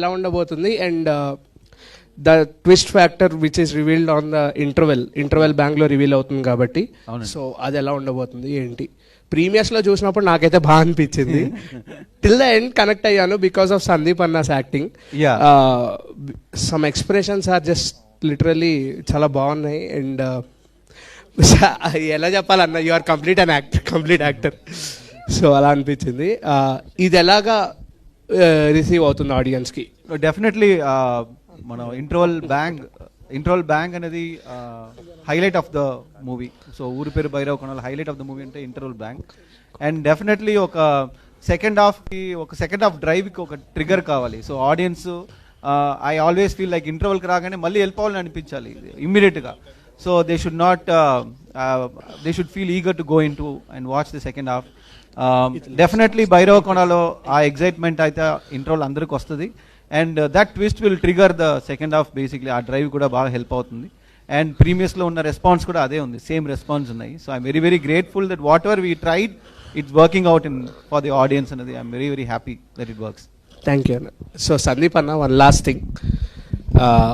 ఎలా ఉండబోతుంది and the twist factor which is revealed on the interval interval బ్యాంక్లో reveal అవుతుంది కాబట్టి. సో అది ఎలా ఉండబోతుంది ఏంటి? ప్రీమియర్స్లో చూసినప్పుడు నాకైతే బాగా అనిపించింది. టిల్ ద ఎండ్ కనెక్ట్ అయ్యాను because of Sandeep అన్నాస్ acting. Some expressions are just literally చాలా బాగున్నాయి అండ్ ఎలా చెప్పాలన్న you are complete an actor complete actor so అలా అనిపించింది. Uh, ఇది ఎలాగా రిసీవ్ అవుతుంది ఆడియన్స్కి డెఫినెట్లీ మన ఇంటర్వల్ బ్యాంగ్ ఇంటర్వల్ బ్యాంగ్ అనేది highlight of the movie so ఊరి పేరు భైరవ్ కొనాలి హైలైట్ ఆఫ్ ద మూవీ అంటే ఇంటర్వల్ బ్యాంక్ అండ్ డెఫినెట్లీ ఒక సెకండ్ హాఫ్కి ఒక సెకండ్ హాఫ్ డ్రైవ్కి ఒక ట్రిగర్ కావాలి. So audience I always feel like ఇంటర్వల్కి రాగానే మళ్ళీ వెళ్ళిపోవాలని అనిపించాలి ఇమ్మీడియట్గా so they should not they should feel eager to go in to and watch the second half definitely Bhairava కొనాలో ఆ ఎగ్జైట్మెంట్ అయితే ఇంటర్వల్ అందరికి వస్తుంది. And that twist will trigger the second half basically ఆ డ్రైవ్ కూడా బాగా help అవుతుంది. And ప్రీవియస్లో ఉన్న రెస్పాన్స్ కూడా అదే ఉంది. సేమ్ రెస్పాన్స్ ఉన్నాయి. So I'm very very grateful that whatever we tried it's working out in for the audience అనేది I'm very very happy that it works thank you అన్న సో సందీప్ అన్న one last thing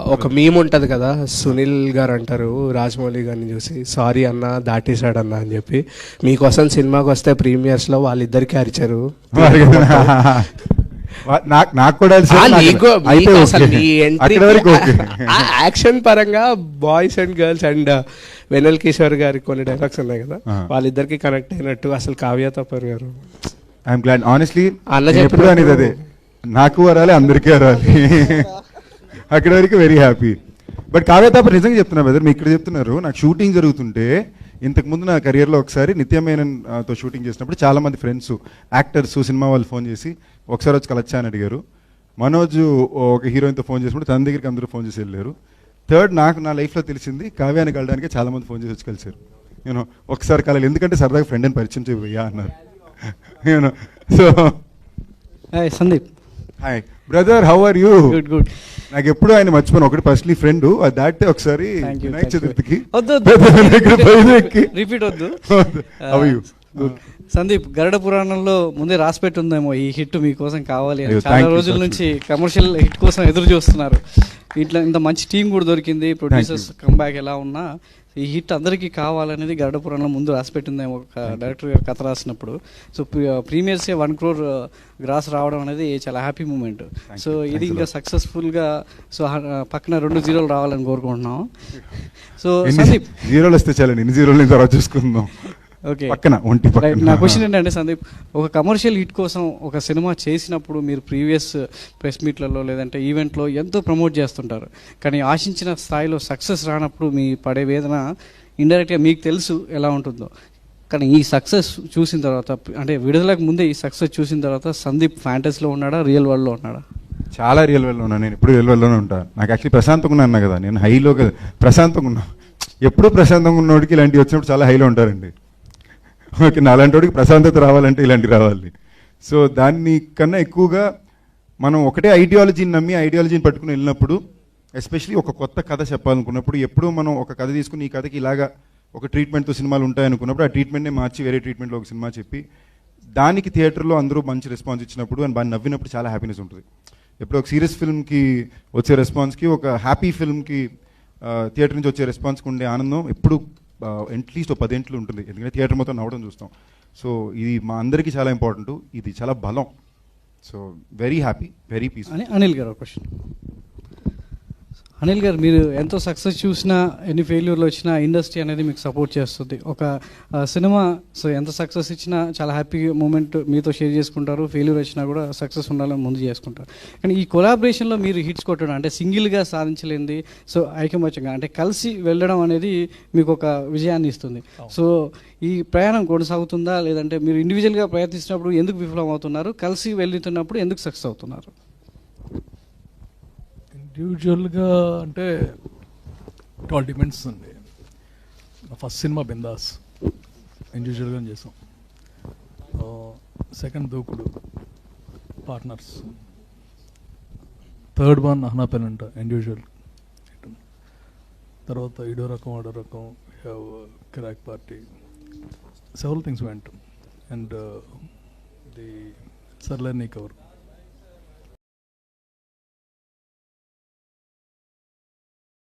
ఒక meme ఉంటుంది కదా సునీల్ గారు అంటారు రాజమౌళి గారిని చూసి సారీ అన్న దాటేశాడు అన్న అని చెప్పి. మీకోసం సినిమాకి వస్తే ప్రీమియర్స్లో వాళ్ళిద్దరికి అరిచారు నాకు నాకు కూడా యాక్షన్ పరంగా boys and girls and Vennela Kishore గారి కొన్ని డైలాగ్స్ ఉన్నాయి కదా. వాళ్ళిద్దరికి కనెక్ట్ అయినట్టు అసలు కావ్య తప్పర్ గారు. ఐఎమ్ గ్లాడ్ ఆనెస్ట్లీ అన్న ఎప్పుడు చెప్పినట్టు- అనేది అదే. నాకు వరాలి అందరికీ వరాలి. అక్కడి వరకు వెరీ హ్యాపీ బట్ కావ్యతాప నిజంగా చెప్తున్నా బ్రదర్ మీరు ఇక్కడ చెప్తున్నారు నాకు షూటింగ్ జరుగుతుంటే ఇంతకుముందు నా కెరియర్లో ఒకసారి నిత్యమేనన్తో తో షూటింగ్ చేసినప్పుడు చాలామంది ఫ్రెండ్స్ యాక్టర్స్ సినిమా వాళ్ళు ఫోన్ చేసి ఒకసారి వచ్చి కలచ్చా అని అడిగారు. మనోజ్ ఒక హీరోయిన్తో ఫోన్ చేసినప్పుడు తన దగ్గరికి అందరూ ఫోన్ చేసి వెళ్ళారు. థర్డ్ నాకు నా లైఫ్లో తెలిసింది కావ్యాన్ని కలడానికి చాలామంది ఫోన్ చేసి వచ్చి కలిసారు నేను ఒకసారి కలవాలి ఎందుకంటే సరదాగా ఫ్రెండ్ అని పరిచయం చేయబోయా అన్నారు. నేను so hi Sandeep. Hi brother how are you good good నాకు ఎప్పుడు ఆయన మర్చిపోను. ఒకటి ఫస్ట్లీ ఫ్రెండ్ అది దాటితే ఒకసారి యూ వినాయక చతుర్థికి. రిపీట్ వద్దు. you? గుడ్ సందీప్ గరుడ పురాణంలో ముందే రాసి పెట్టుందేమో ఈ హిట్ మీకోసం కావాలి చాలా రోజుల. నుంచి కమర్షియల్ హిట్ కోసం ఎదురు చూస్తున్నారు. ఇట్లా ఇంత మంచి టీం కూడా దొరికింది. ప్రొడ్యూసర్స్ కంబ్యాక్ ఎలా ఉన్నా ఈ హిట్ అందరికీ కావాలనేది గరుడ పురాణంలో ముందు రాసి పెట్టిందేమో ఒక డైరెక్టర్ గారు కథ రాసినప్పుడు. So premieres one crore gross రావడం అనేది చాలా హ్యాపీ మూమెంట్. సో. ఇది ఇంకా. సక్సెస్ఫుల్గా సో పక్కన రెండు జీరోలు రావాలని కోరుకుంటున్నాం. సో సందీప్. జీరోలు వస్తే చాలండి. ఎన్ని జీరోలు తర్వాత చూసుకుందాం. ఓకే పక్కన ఒంటి పక్కన. నా క్వశ్చన్ ఏంటంటే సందీప్ ఒక కమర్షియల్ హిట్ కోసం ఒక సినిమా చేసినప్పుడు మీరు ప్రీవియస్ ప్రెస్ మీట్లలో లేదంటే ఈవెంట్లో ఎంతో ప్రమోట్ చేస్తుంటారు. కానీ ఆశించిన స్థాయిలో సక్సెస్ రానప్పుడు మీ పడే వేదన ఇండైరెక్ట్గా మీకు తెలుసు ఎలా ఉంటుందో. కానీ ఈ సక్సెస్ చూసిన తర్వాత అంటే విడుదలకు ముందే ఈ సక్సెస్ చూసిన తర్వాత సందీప్ ఫ్యాంటసీలో ఉన్నాడా రియల్ వరల్డ్లో ఉన్నాడా? చాలా రియల్ వెల్ ఉన్నాను. నేను ఎప్పుడు రియల్ వెల్లోనే ఉంటాను నాకు యాక్చువల్లీ ప్రశాంతంగా ఉన్నాను కదా. నేను హైలో కదా ప్రశాంతంగా ఉన్నా. ఎప్పుడు ప్రశాంతంగా ఉన్నోడికి ఇలాంటివి వచ్చినప్పుడు చాలా హైలో ఉంటారండి. ఓకే అలాంటి వాడికి ప్రశాంతత రావాలంటే ఇలాంటివి రావాలి. సో దాన్ని కన్నా ఎక్కువగా మనం ఒకటే ఐడియాలజీని నమ్మి ఐడియాలజీని పట్టుకుని వెళ్ళినప్పుడు ఎస్పెషలీ ఒక కొత్త కథ చెప్పాలనుకున్నప్పుడు ఎప్పుడూ మనం ఒక కథ తీసుకుని ఈ కథకి ఇలాగా ఒక ట్రీట్మెంట్తో సినిమాలు ఉంటాయనుకున్నప్పుడు ఆ ట్రీట్మెంట్నే మార్చి వేరే ట్రీట్మెంట్లో ఒక సినిమా చెప్పి దానికి థియేటర్లో అందరూ మంచి రెస్పాన్స్ ఇచ్చినప్పుడు అండ్ బాగా నవ్వినప్పుడు చాలా హ్యాపీనెస్ ఉంటుంది. ఎప్పుడు ఒక సీరియస్ ఫిల్మ్కి వచ్చే రెస్పాన్స్కి ఒక హ్యాపీ ఫిల్మ్కి థియేటర్ నుంచి వచ్చే రెస్పాన్స్కి ఉండే ఆనందం ఎప్పుడు అట్లీస్ట్ పదింట్లు ఉంటుంది. ఎందుకంటే థియేటర్ మొత్తం నవ్వడం చూస్తాం. సో ఇది మా అందరికీ చాలా ఇంపార్టెంట్ ఇది చాలా బలం. So very happy very peace అని అనిల్ గారు క్వశ్చన్ అనిల్ గారు మీరు ఎంతో సక్సెస్ చూసినా ఎన్ని ఫెయిల్యూర్లు వచ్చినా ఇండస్ట్రీ అనేది మీకు సపోర్ట్ చేస్తుంది. ఒక సినిమా సో ఎంత సక్సెస్ ఇచ్చినా చాలా హ్యాపీ మూమెంట్ మీతో షేర్ చేసుకుంటారు. ఫెయిల్యూర్ వచ్చినా కూడా సక్సెస్ ఉండాలని ముందు చేసుకుంటారు. కానీ ఈ కొలాబరేషన్లో మీరు హిట్స్ కొట్టడం అంటే సింగిల్గా సాధించలేంది సో ఐకమత్యంగా అంటే కలిసి వెళ్ళడం అనేది మీకు ఒక విజయాన్ని ఇస్తుంది. సో ఈ ప్రయాణం కొనసాగుతుందా? లేదంటే మీరు ఇండివిజువల్గా ప్రయత్నిస్తున్నప్పుడు ఎందుకు విఫలం అవుతున్నారు కలిసి వెళ్తున్నప్పుడు ఎందుకు సక్సెస్ అవుతున్నారు? ఇండివిజువల్గా అంటే ఇట్ ఆల్ డిపెండ్స్ అండి. నా ఫస్ట్ సినిమా బిందాస్. ఇండివిజువల్గా చేసాం. Second Dookudu partners third one Ahana Pellanta individual తర్వాత ఇడో రకం అడో రకం have Kirrak Party several things వెంట అండ్ ది సర్లెన్ కవర్